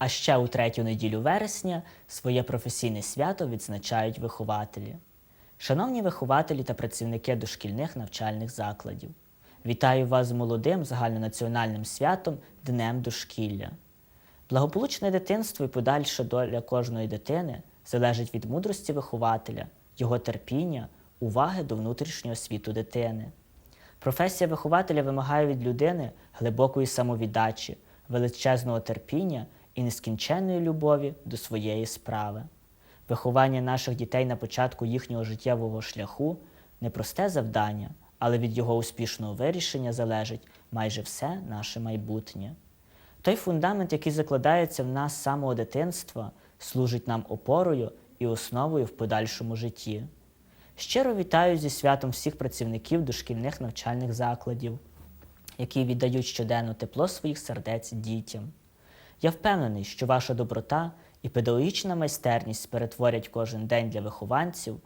А ще у третю неділю вересня своє професійне свято відзначають вихователі. Шановні вихователі та працівники дошкільних навчальних закладів, вітаю вас з молодим загальнонаціональним святом Днем дошкілля. Благополучне дитинство і подальша доля кожної дитини залежить від мудрості вихователя, його терпіння, уваги до внутрішнього світу дитини. Професія вихователя вимагає від людини глибокої самовіддачі, величезного терпіння і нескінченної любові до своєї справи. Виховання наших дітей на початку їхнього життєвого шляху непросте завдання, але від його успішного вирішення залежить майже все наше майбутнє. Той фундамент, який закладається в нас з самого дитинства, служить нам опорою і основою в подальшому житті. Щиро вітаю зі святом всіх працівників дошкільних навчальних закладів, які віддають щоденно тепло своїх сердець дітям. Я впевнений, що ваша доброта і педагогічна майстерність перетворять кожен день для вихованців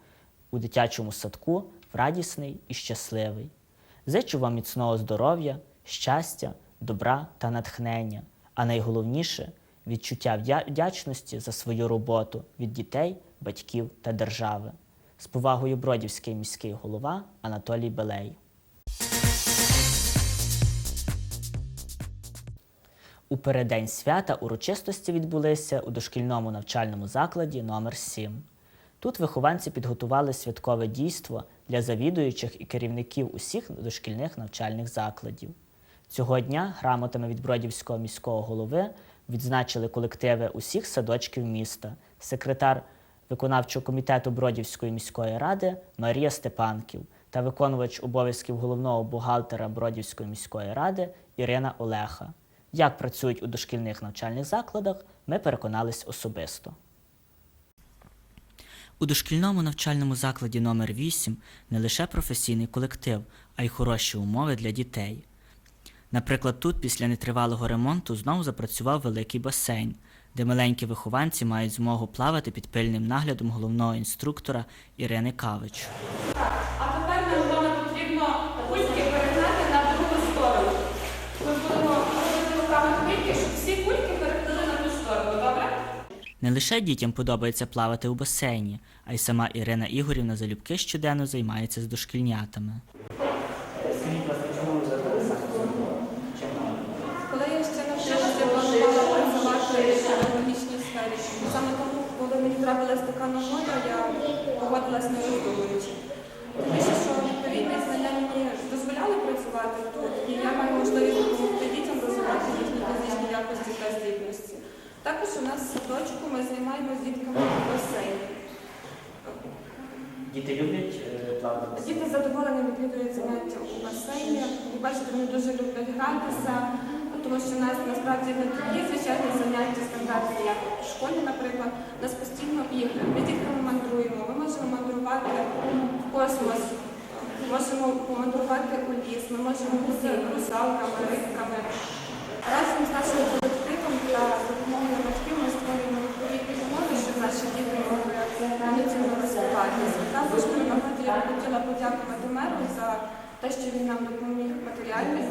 у дитячому садку в радісний і щасливий. Зичу вам міцного здоров'я, щастя, добра та натхнення, а найголовніше відчуття вдячності за свою роботу від дітей, батьків та держави. З повагою Бродівський міський голова Анатолій Белей. У переддень свята урочистості відбулися у дошкільному навчальному закладі номер 7 Тут вихованці підготували святкове дійство для завідуючих і керівників усіх дошкільних навчальних закладів. Цього дня грамотами від Бродівського міського голови відзначили колективи усіх садочків міста, секретар виконавчого комітету Бродівської міської ради Марія Степанків та виконувач обов'язків головного бухгалтера Бродівської міської ради Ірина Олеха. Як працюють у дошкільних навчальних закладах, ми переконались особисто. У дошкільному навчальному закладі номер 8 не лише професійний колектив, а й хороші умови для дітей. Наприклад, тут після нетривалого ремонту знову запрацював великий басейн, де маленькі вихованці мають змогу плавати під пильним наглядом головного інструктора Ірини Кавич. А тепер нам з вами потрібно кульки перегнати на другу сторону. Ми будемо робити руками кульки, щоб всі кульки переплили на ту сторону, добре? Не лише дітям подобається плавати у басейні, а й сама Ірина Ігорівна залюбки щоденно займається з дошкільнятами. Коли я ще навчилася, я планувала працювати в економічній сфері. Саме тому, коли мені трапилась така нагода, я погодилась не роздумуючи. Тим більше, що відповідні знання мені дозволяли працювати тут, і я маю можливість допомогти дітям розвивати їхні фізичні якості та здібності. Також у нас в садочку ми займаємося з дітками у басейні. Діти люблять плавати Діти з задоволенням відвідують заняття у басейні. Ви бачите, вони дуже люблять гратися, тому що у нас насправді не такі звичайні заняття стандартні, як в школі, наприклад. У нас постійно ігри. Ми дітками мандруємо. Ми можемо мандрувати в космос, можемо помандрувати у ліс, ми можемо бути русалками, рибками. Разом з нашим та допомогою батьків ми створюємо відповідні умови, щоб наші діти могли повноцінно розвиватися. Також багато я хотіла подякувати меру за те, що він нам допоміг матеріально і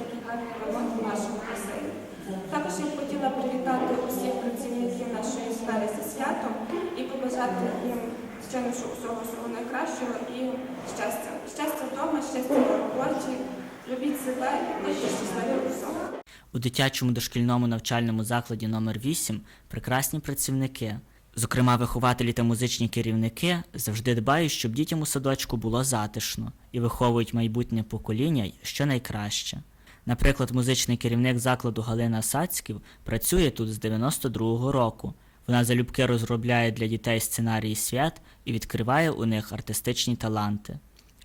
такий гарний ремонт у нашому басейні. Також я хотіла привітати усіх працівників нашої сфери зі святом і побажати їм що усього всього найкращого і щастя. Щастя вдома, щастя на роботі. Любіть себе і будьте щасливі у. У дитячому дошкільному навчальному закладі номер 8 прекрасні працівники. Зокрема, вихователі та музичні керівники завжди дбають, щоб дітям у садочку було затишно і виховують майбутнє покоління що найкраще. Наприклад, музичний керівник закладу Галина Сацьків працює тут з 92-го року. Вона залюбки розробляє для дітей сценарії свят і відкриває у них артистичні таланти.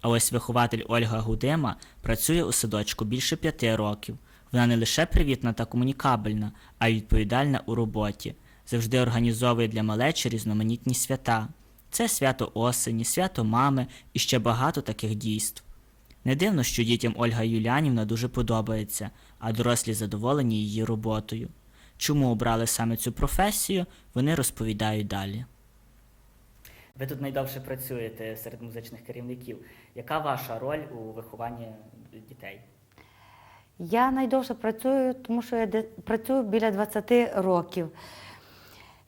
А ось вихователь Ольга Гудима працює у садочку більше п'яти років. Вона не лише привітна та комунікабельна, а й відповідальна у роботі. Завжди організовує для малечі різноманітні свята. Це свято осені, свято мами і ще багато таких дійств. Не дивно, що дітям Ольга Юлянівна дуже подобається, а дорослі задоволені її роботою. Чому обрали саме цю професію, вони розповідають далі. Ви тут найдовше працюєте серед музичних керівників. Яка ваша роль у вихованні дітей? Я найдовше працюю, тому що я працюю біля 20 років.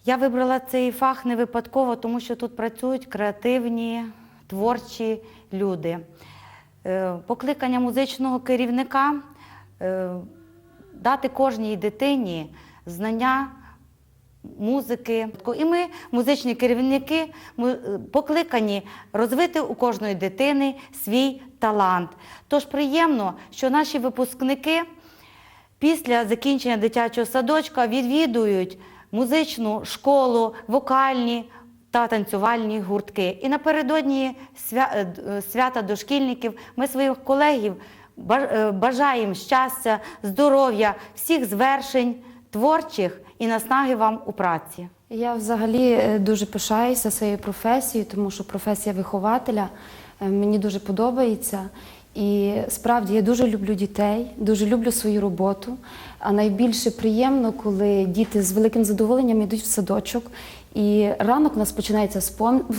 Я вибрала цей фах не випадково, тому що тут працюють креативні, творчі люди. Е, Покликання музичного керівника е, дати кожній дитині знання музики. І ми, музичні керівники, му- е, покликані розвити у кожної дитини свій талант. Тож приємно, що наші випускники після закінчення дитячого садочка відвідують музичну школу, вокальні та танцювальні гуртки. І напередодні е, е, свята дошкільників ми своїх колегів бажаємо щастя, здоров'я, всіх звершень творчих і наснаги вам у праці. Я взагалі е, дуже пишаюся своєю професією, тому що професія вихователя е, мені дуже подобається. І справді я дуже люблю дітей, дуже люблю свою роботу. А найбільше приємно, коли діти з великим задоволенням йдуть в садочок. І ранок у нас починається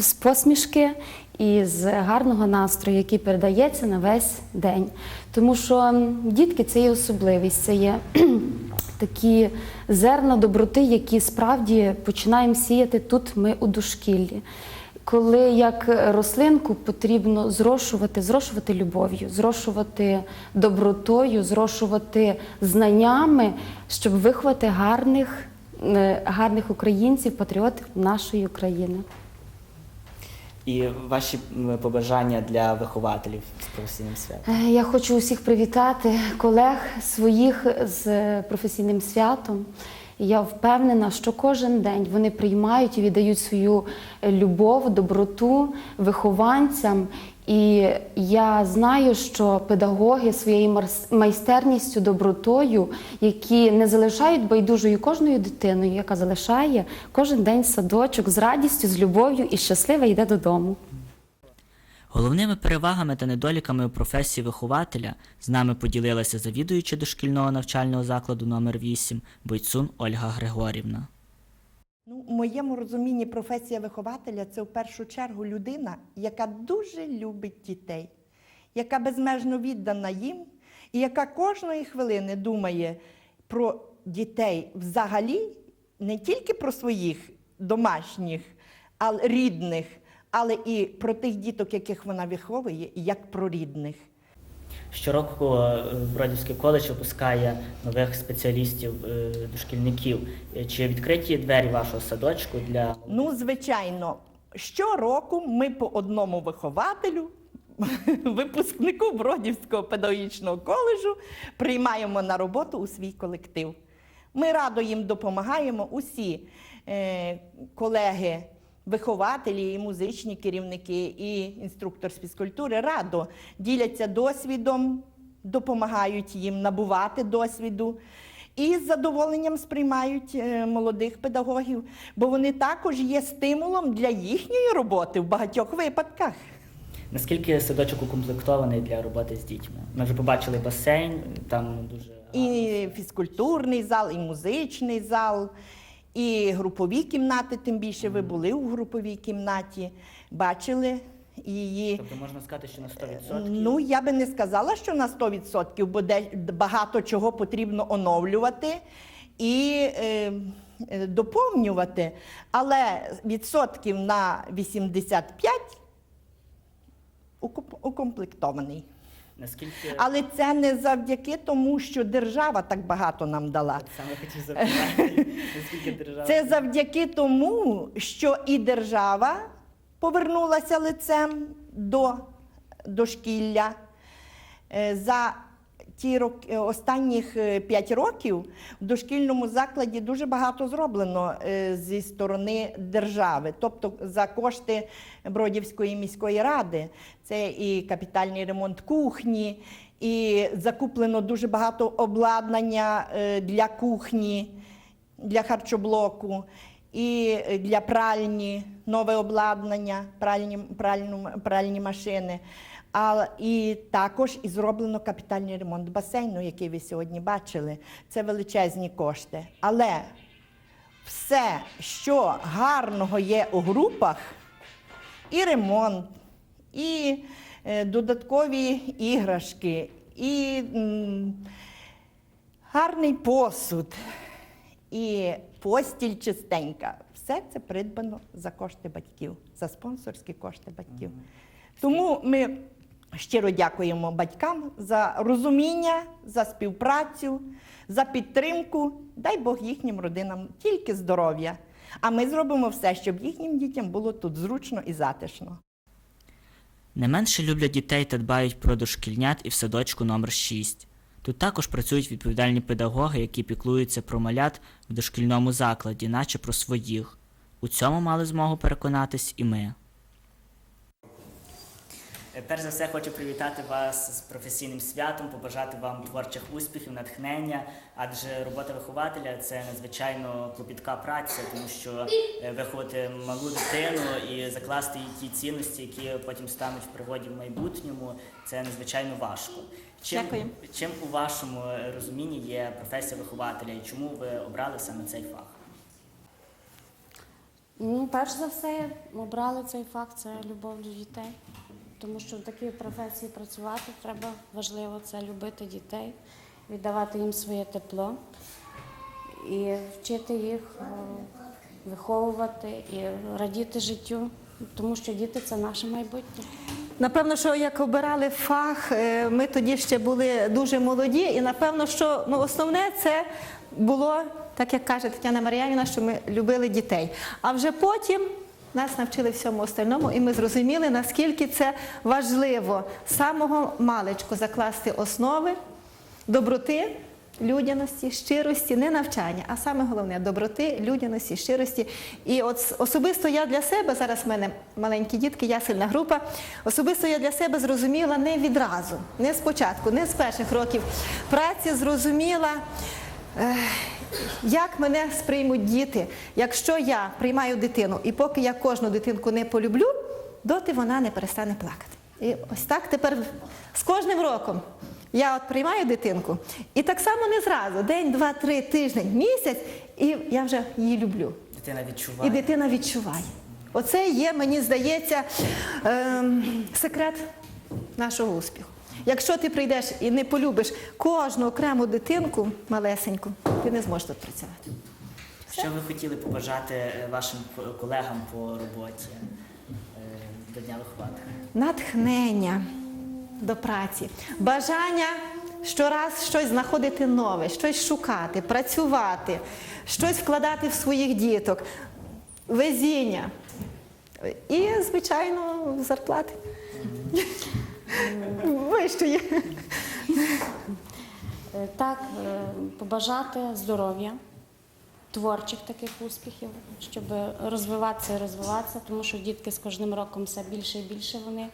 з посмішки і з гарного настрою, який передається на весь день. Тому що дітки це є особливість, це є такі зерна доброти, які справді починаємо сіяти тут ми у дошкіллі. Коли як рослинку потрібно зрошувати, зрошувати любов'ю, зрошувати добротою, зрошувати знаннями, щоб виховати гарних, е, гарних українців, патріотів нашої України. І ваші побажання для вихователів з професійним святом. Е, Я хочу усіх привітати колег своїх з професійним святом. Я впевнена, що кожен день вони приймають і віддають свою любов, доброту вихованцям. І я знаю, що педагоги своєю майстерністю, добротою, які не залишають байдужою кожною дитиною, яка залишає кожен день садочок з радістю, з любов'ю і щаслива йде додому. Головними перевагами та недоліками у професії вихователя з нами поділилася завідуюча дошкільного навчального закладу номер 8 бойцун Ольга Григорівна. Ну, в моєму розумінні професія вихователя це в першу чергу людина, яка дуже любить дітей, яка безмежно віддана їм, і яка кожної хвилини думає про дітей взагалі, не тільки про своїх домашніх, рідних, але і про тих діток, яких вона виховує, як про рідних. Щороку е, Бродівський коледж випускає нових спеціалістів, е, дошкільників. Е, Чи відкриті двері вашого садочку для Ну, звичайно, щороку ми по одному вихователю, випускнику Бродівського педагогічного коледжу, приймаємо на роботу у свій колектив. Ми радо їм допомагаємо. Усі е, колеги, вихователі, і музичні керівники, і інструктор з фізкультури радо діляться досвідом, допомагають їм набувати досвіду. І з задоволенням сприймають е, молодих педагогів, бо вони також є стимулом для їхньої роботи в багатьох випадках. наскільки садочок укомплектований для роботи з дітьми? Ми вже побачили басейн, там дуже гарно. І фізкультурний зал, і музичний зал, і групові кімнати, тим більше ви були у груповій кімнаті, бачили її. Тобто можна сказати, що на 100%? Ну, я би не сказала, що на 100%, бо де багато чого потрібно оновлювати і е, е, доповнювати. Але відсотків на 85 укоп- укомплектований. Наскільки Але це не завдяки тому, що держава так багато нам дала. саме хотів запитати, наскільки держава Це завдяки тому, що і держава повернулася лицем до дошкілля. Е, За ті роки, останніх 5 років в дошкільному закладі дуже багато зроблено е, зі сторони держави, тобто за кошти Бродівської міської ради. Це і капітальний ремонт кухні, і закуплено дуже багато обладнання е, для кухні для харчоблоку і для пральні, нове обладнання, пральні, пральну, пральні машини. А, і також і зроблено капітальний ремонт басейну, який ви сьогодні бачили. Це величезні кошти. Але все, що гарного є у групах, і ремонт, і е, додаткові іграшки, і гарний посуд і постіль чистенька. Все це придбано за кошти батьків, за спонсорські кошти батьків. Тому ми щиро дякуємо батькам за розуміння, за співпрацю, за підтримку. Дай Бог їхнім родинам тільки здоров'я. А ми зробимо все, щоб їхнім дітям було тут зручно і затишно. Не менше люблять дітей та дбають про дошкільнят і в садочку номер 6 Тут також працюють відповідальні педагоги, які піклуються про малят в дошкільному закладі, наче про своїх. У цьому мали змогу переконатись і ми. Перш за все хочу привітати вас з професійним святом, побажати вам творчих успіхів, натхнення, адже робота вихователя це надзвичайно клопітка праця, тому що е, виховати малу дитину і закласти їй ті цінності, які потім стануть в пригоді в майбутньому, це надзвичайно важко. Чим, Дякую. чим у вашому розумінні є професія вихователя і чому ви обрали саме цей фах? Ну, перш за все, обрали цей факт це любов до дітей. Тому що в такій професії працювати треба важливо це любити дітей, віддавати їм своє тепло і вчити їх е, виховувати і радіти життю, тому що діти це наше майбутнє. Напевно, що як обирали фах, е, ми тоді ще були дуже молоді, і напевно, що ну, основне це було, так як каже Тетяна Мар'янівна, що ми любили дітей. А вже потім нас навчили всьому остальному, і ми зрозуміли, наскільки це важливо з самого маличку закласти основи доброти. Людяності, щирості, не навчання, а саме головне доброти, людяності, щирості. І от особисто я для себе, зараз в мене маленькі дітки, я сильна група. Особисто я для себе зрозуміла не відразу, не спочатку, не з перших років праці зрозуміла, е, як мене сприймуть діти. Якщо я приймаю дитину, і поки я кожну дитинку не полюблю, доти вона не перестане плакати. І ось так тепер з кожним роком. Я от приймаю дитинку, і так само не зразу, день, два, три, тиждень, місяць, і я вже її люблю. Дитина І дитина відчуває. Оце є, мені здається, ем, секрет нашого успіху. Якщо ти прийдеш і не полюбиш кожну окрему дитинку малесеньку, ти не зможеш тут працювати. Що ви хотіли побажати е, вашим колегам по роботі е, до Дня вихователя? натхнення до праці, бажання щораз щось знаходити нове, щось шукати, працювати, щось вкладати в своїх діток, везіння і, звичайно, зарплати. Вищої. Е, Так, е, побажати здоров'я, творчих таких успіхів, щоб розвиватися і розвиватися, тому що дітки з кожним роком все більше і більше вони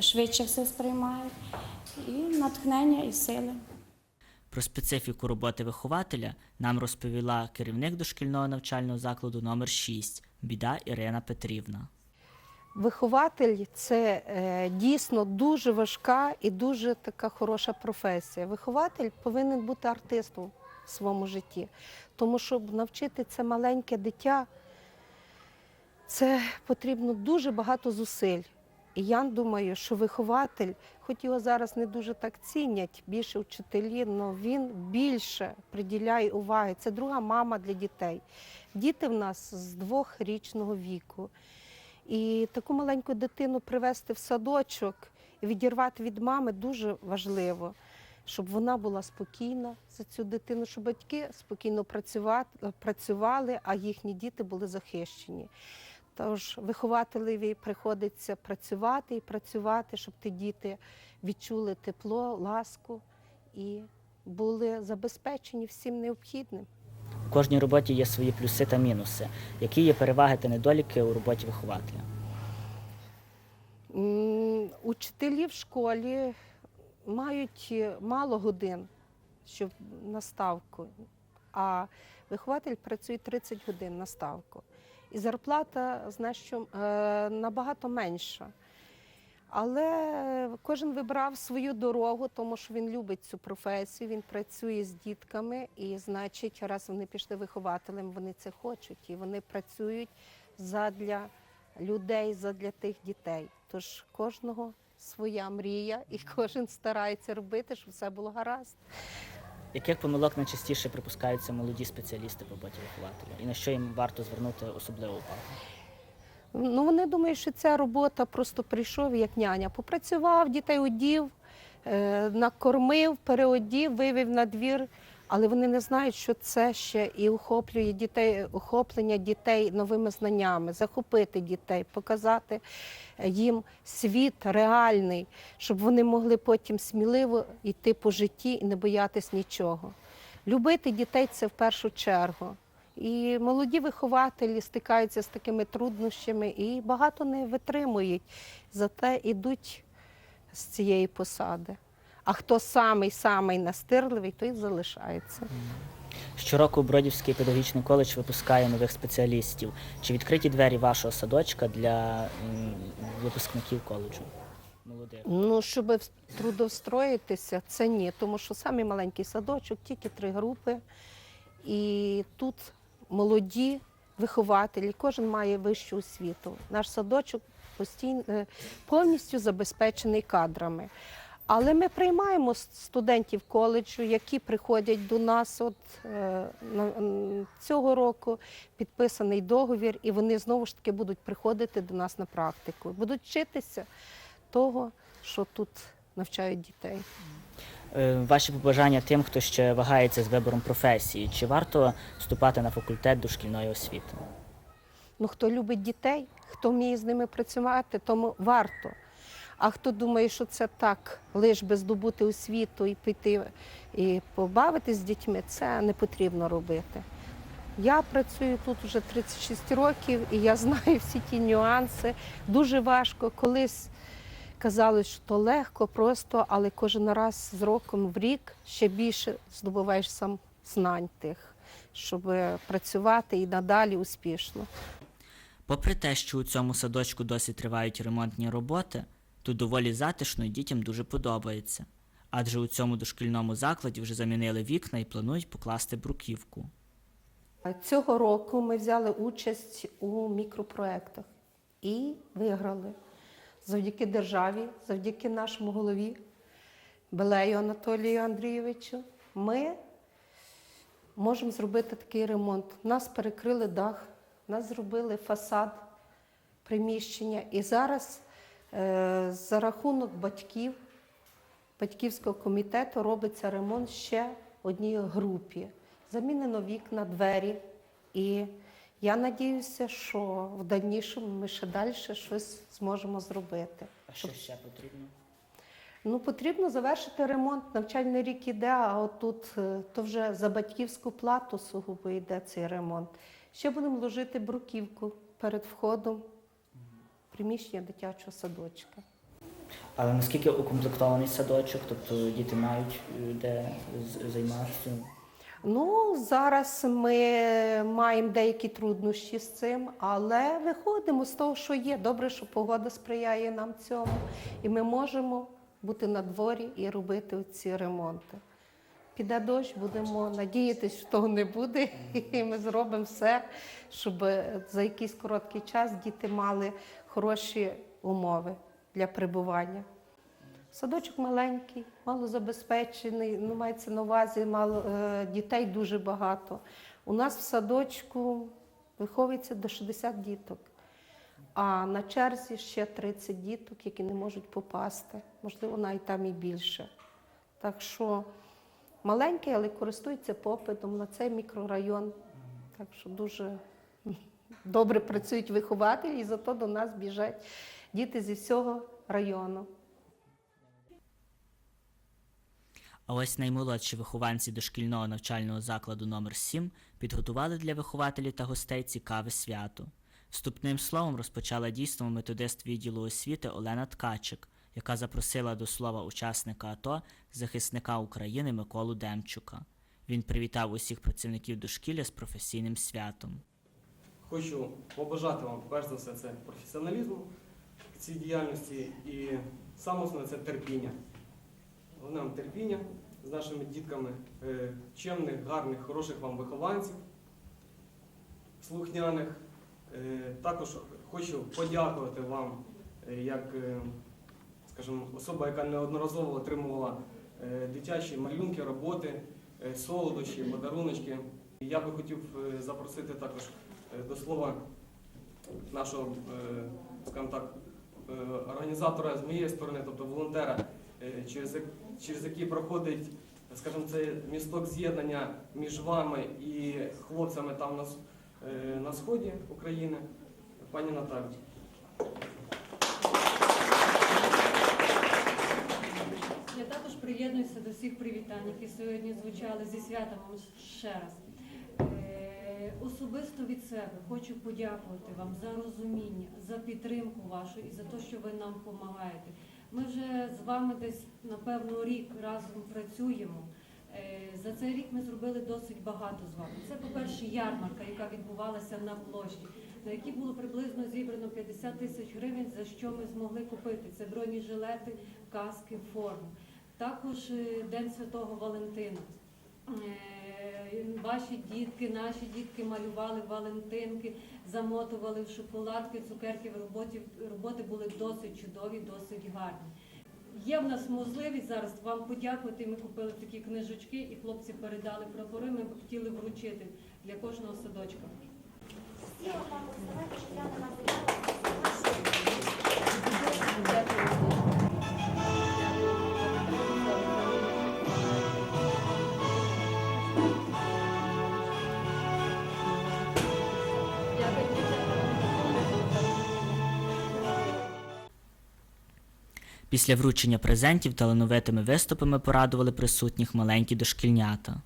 швидше все сприймають. І натхнення і сили. Про специфіку роботи вихователя нам розповіла керівник дошкільного навчального закладу номер 6 Біда Ірина Петрівна. Вихователь це е, дійсно дуже важка і дуже така хороша професія. Вихователь повинен бути артистом в своєму житті, тому щоб навчити це маленьке дитя, це потрібно дуже багато зусиль. І я думаю, що вихователь, хоч його зараз не дуже так цінять, більше вчителі, але він більше приділяє уваги. Це друга мама для дітей. Діти в нас з двохрічного віку. І таку маленьку дитину привезти в садочок і відірвати від мами дуже важливо, щоб вона була спокійна за цю дитину, щоб батьки спокійно працювали, а їхні діти були захищені. Тож вихователеві приходиться працювати і працювати, щоб ті діти відчули тепло, ласку і були забезпечені всім необхідним. У кожній роботі є свої плюси та мінуси. Які є переваги та недоліки у роботі вихователя? Учителі в школі мають е, мало годин, щоб на ставку, а вихователь працює 30 годин на ставку. І зарплата значно е, набагато менша. Але кожен вибрав свою дорогу, тому що він любить цю професію, він працює з дітками, і значить, раз вони пішли вихователем, вони це хочуть, і вони працюють задля людей, задля тих дітей. Тож кожного своя мрія, і кожен старається робити, щоб все було гаразд. Яких помилок найчастіше припускаються молоді спеціалісти по роботі вихователя? І на що їм варто звернути особливу увагу? Ну, вони думають, що ця робота просто прийшов як няня. Попрацював, дітей одів, е, накормив, переодів, вивів на двір. Але вони не знають, що це ще і охоплює дітей, охоплення дітей новими знаннями, захопити дітей, показати їм світ реальний, щоб вони могли потім сміливо йти по житті і не боятись нічого. Любити дітей це в першу чергу. І молоді вихователі стикаються з такими труднощами і багато не витримують, зате йдуть з цієї посади. А хто самий самий настирливий, той залишається. Щороку Бродівський педагогічний коледж випускає нових спеціалістів. Чи відкриті двері вашого садочка для випускників коледжу? Молодих. Ну, щоб трудовстроїтися, це ні, тому що самий маленький садочок, тільки три групи. І тут молоді вихователі, кожен має вищу освіту. Наш садочок постійно, е, повністю забезпечений кадрами. Але ми приймаємо студентів коледжу, які приходять до нас. От е, цього року підписаний договір, і вони знову ж таки будуть приходити до нас на практику. Будуть вчитися того, що тут навчають дітей. Е, Ваші побажання тим, хто ще вагається з вибором професії. Чи варто вступати на факультет дошкільної освіти? Ну, хто любить дітей, хто вміє з ними працювати, тому варто. А хто думає, що це так, лиш би здобути освіту і піти і побавитись з дітьми, це не потрібно робити. Я працюю тут вже 36 років і я знаю всі ті нюанси. Дуже важко. Колись казали, що то легко, просто, але кожен раз з роком в рік ще більше здобуваєш сам знань тих, щоб працювати і надалі успішно. Попри те, що у цьому садочку досі тривають ремонтні роботи, тут доволі затишно і дітям дуже подобається. Адже у цьому дошкільному закладі вже замінили вікна і планують покласти бруківку. Цього року ми взяли участь у мікропроектах і виграли завдяки державі, завдяки нашому голові Белею Анатолію Андрійовичу. Ми можемо зробити такий ремонт. Нас перекрили дах, нас зробили фасад приміщення. І зараз е, за рахунок батьків, батьківського комітету робиться ремонт ще одній групі. Замінено вікна, двері. І я надіюся, що в дальнішому ми ще далі щось зможемо зробити. А що ще потрібно? Ну, потрібно завершити ремонт. Навчальний рік іде, а отут е, то вже за батьківську плату сугубо йде цей ремонт. Ще будемо ложити бруківку перед входом в приміщення дитячого садочка. Але наскільки укомплектований садочок, тобто діти мають е, де займатися? Ну, зараз ми маємо деякі труднощі з цим, але виходимо з того, що є. Добре, що погода сприяє нам цьому, і ми можемо бути на дворі і робити ці ремонти. Піде дощ, будемо надіятися, що того не буде, і ми зробимо все, щоб за якийсь короткий час діти мали хороші умови для перебування. Садочок маленький, малозабезпечений, ну мається на увазі, мало, е, дітей дуже багато. У нас в садочку виховується до 60 діток, а на черзі ще 30 діток, які не можуть попасти. Можливо, навіть там і більше. Так що маленький, але користується попитом на цей мікрорайон. Так що дуже добре працюють вихователі, і зато до нас біжать діти зі всього району. А ось наймолодші вихованці дошкільного навчального закладу номер 7 підготували для вихователів та гостей цікаве свято. Вступним словом розпочала дійство методист відділу освіти Олена Ткачик, яка запросила до слова учасника АТО захисника України Миколу Демчука. Він привітав усіх працівників дошкілля з професійним святом. Хочу побажати вам, перш за все, це професіоналізму в цій діяльності і саме основне це терпіння. Вам терпіння з нашими дітками, е, чемних, гарних, хороших вам вихованців, слухняних. Е, Також хочу подякувати вам е, як скажімо, особа, яка неодноразово отримувала дитячі малюнки, роботи солодощі, подаруночки. Я би хотів запросити також до слова нашого, скажімо так, організатора з моєї сторони, тобто волонтера, через, через який проходить, скажімо, це місток з'єднання між вами і хлопцями там на, е, на сході України, пані Наталі. Я також приєднуюся до всіх привітань, які сьогодні звучали зі святом ще раз. Е, Особисто від себе хочу подякувати вам за розуміння, за підтримку вашу і за те, що ви нам допомагаєте. Ми вже з вами десь напевно рік разом працюємо. Е, За цей рік ми зробили досить багато з вами. Це, по-перше, ярмарка, яка відбувалася на площі, на якій було приблизно зібрано 50 тисяч гривень, за що ми змогли купити. Це бронежилети, каски, форму. Також е, День Святого Валентина. Е, Ваші дітки, наші дітки малювали Валентинки, замотували в шоколадки, цукерки. Роботи, роботи були досить чудові, досить гарні. Є в нас можливість зараз вам подякувати. Ми купили такі книжечки, і хлопці передали прапори. Ми б хотіли вручити для кожного садочка. Після вручення презентів талановитими виступами порадували присутніх маленькі дошкільнята.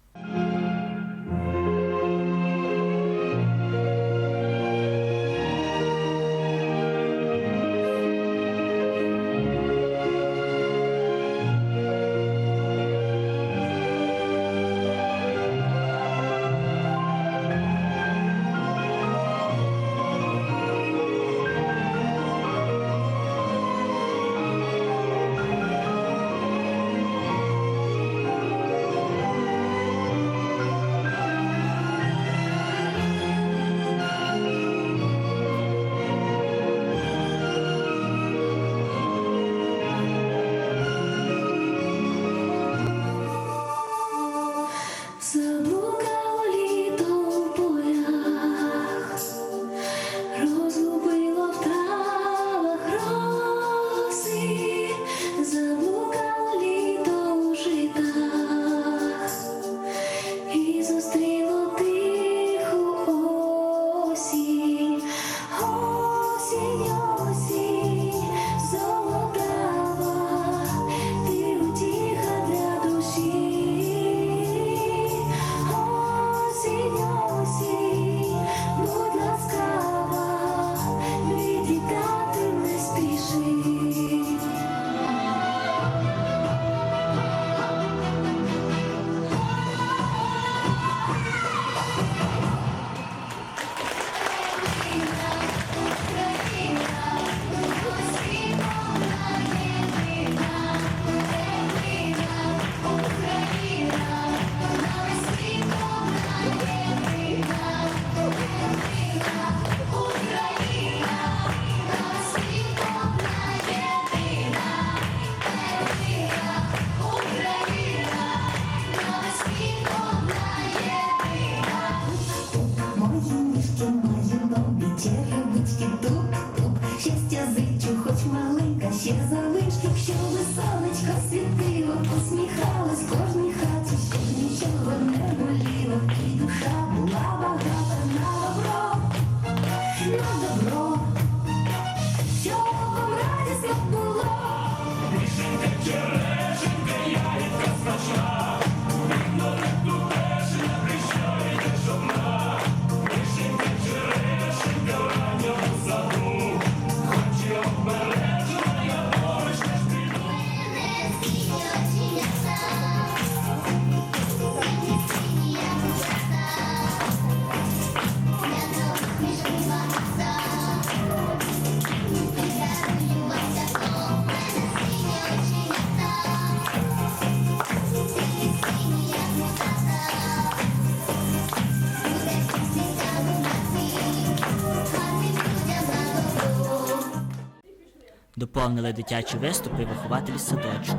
Доповнили дитячі виступи вихователі садочку.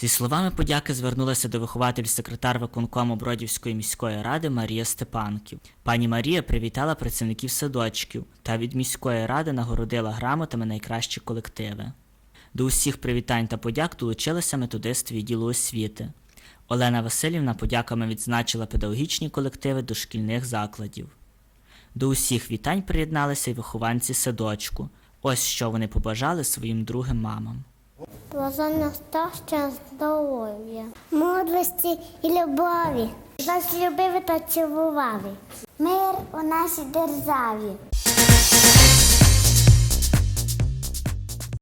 Зі словами подяки звернулася до вихователь секретар виконкому Бродівської міської ради Марія Степанків. Пані Марія привітала працівників садочків та від міської ради нагородила грамотами найкращі колективи. До усіх привітань та подяк долучилися методисти відділу освіти. Олена Васильівна подяками відзначила педагогічні колективи дошкільних закладів. До усіх вітань приєдналися й вихованці садочку. Ось що вони побажали своїм другим мамам. Бажання щастя, здоров'я, мудрості і любові. Нас любив та чувували. Мир у нашій державі.